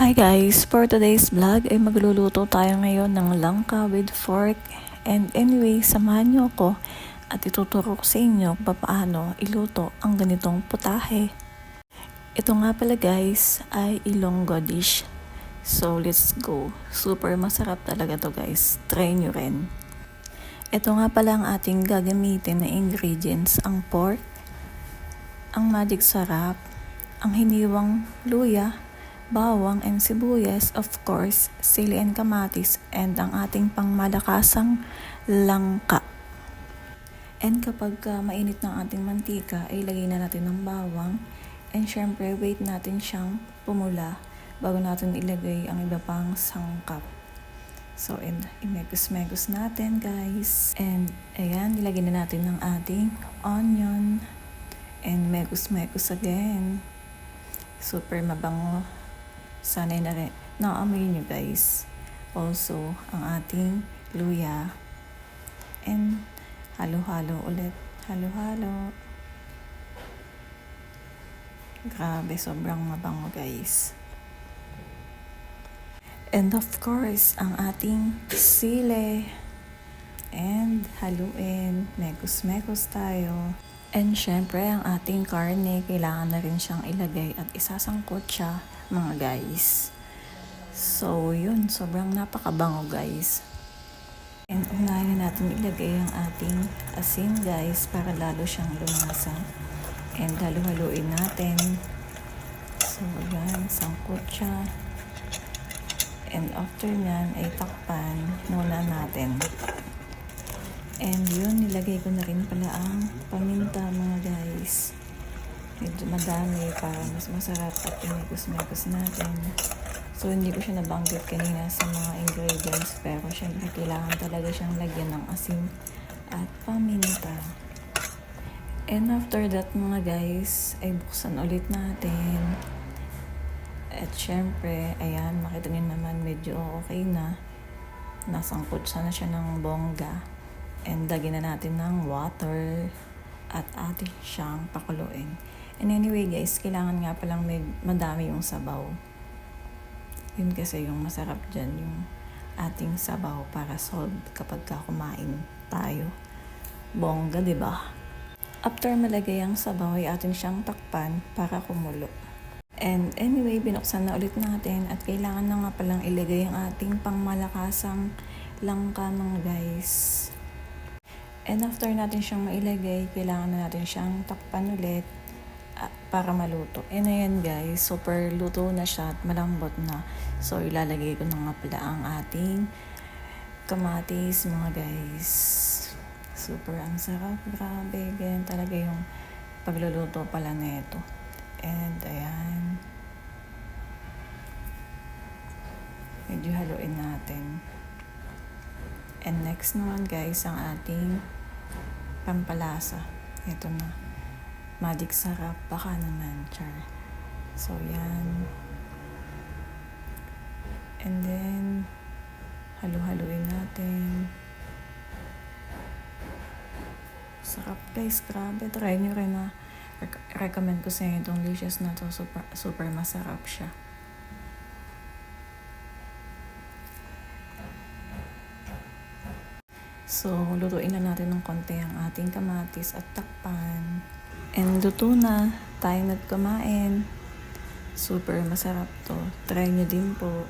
Hi guys! For today's vlog ay magluluto tayo ngayon ng langka with fork. And anyway, samahan niyo ako at ituturo ko sa inyo paano iluto ang ganitong putahe. Ito nga pala guys ay ilonggo dish. So let's go. Super masarap talaga to guys. Try nyo rin. Ito nga pala ang ating gagamitin na ingredients. Ang pork, ang magic sarap, ang hiniwang luya, bawang and sibuyas, of course, sili and kamatis, and ang ating pangmalakasang langka. And kapag uh, mainit ng ating mantika, ay ilagay na natin ng bawang. And syempre, wait natin siyang pumula bago natin ilagay ang iba pang sangkap. So, and imekos-mekos natin, guys. And, ayan, nilagay na natin ng ating onion. And mekos-mekos again. Super mabango. Sanay na. Naamoy nyo, guys. Also, ang ating luya. And, halo-halo ulit. Halo-halo. Grabe, sobrang mabango guys. And of course, ang ating sile. And haluin. Mekos-mekos tayo. And syempre, ang ating karne, kailangan na rin siyang ilagay at isasangkot siya, mga guys. So, yun. Sobrang napakabango, guys. And unahin na natin ilagay ang ating asin, guys, para lalo siyang lumasa. And halu-haluin natin. So, yan. Sangkot siya. And after nyan, ay takpan muna natin. And yun, nilagay ko na rin pala ang paminta, mga guys. Medyo madami para mas masarap at pinagos-megos natin. So, hindi ko siya nabanggit kanina sa mga ingredients. Pero, syempre, kailangan talaga siyang lagyan ng asin at paminta. And after that mga guys, ay buksan ulit natin. At syempre, ayan, makita niyo naman medyo okay na. Nasangkot sana siya ng bongga. And lagyan na natin ng water at atin siyang pakuluin. And anyway guys, kailangan nga palang med- madami yung sabaw. Yun kasi yung masarap dyan, yung ating sabaw para solve kapag ka kumain tayo. Bongga, di ba? After malagay ang sabaw ay atin siyang takpan para kumulo. And anyway, binuksan na ulit natin at kailangan na nga palang ilagay ang ating pangmalakasang langka mga guys. And after natin siyang mailagay, kailangan na natin siyang takpan ulit para maluto. And ayan guys, super luto na siya at malambot na. So ilalagay ko na nga pala ang ating kamatis mga guys. Super ang sarap, grabe. Ganyan talaga yung pagluluto pala nito. And ayan. Medyo haluin natin. And next naman guys, ang ating pampalasa. Ito na. Magic sarap. Baka naman, char. So, yan. And then, halu-haluin natin. Sarap guys, grabe. Try nyo rin na. Rec- recommend ko sa inyo itong dishes na to. Super, super masarap siya. So, lutuin na natin ng konti ang ating kamatis at takpan. And luto na. Tayo nagkumain. Super masarap to. Try nyo din po.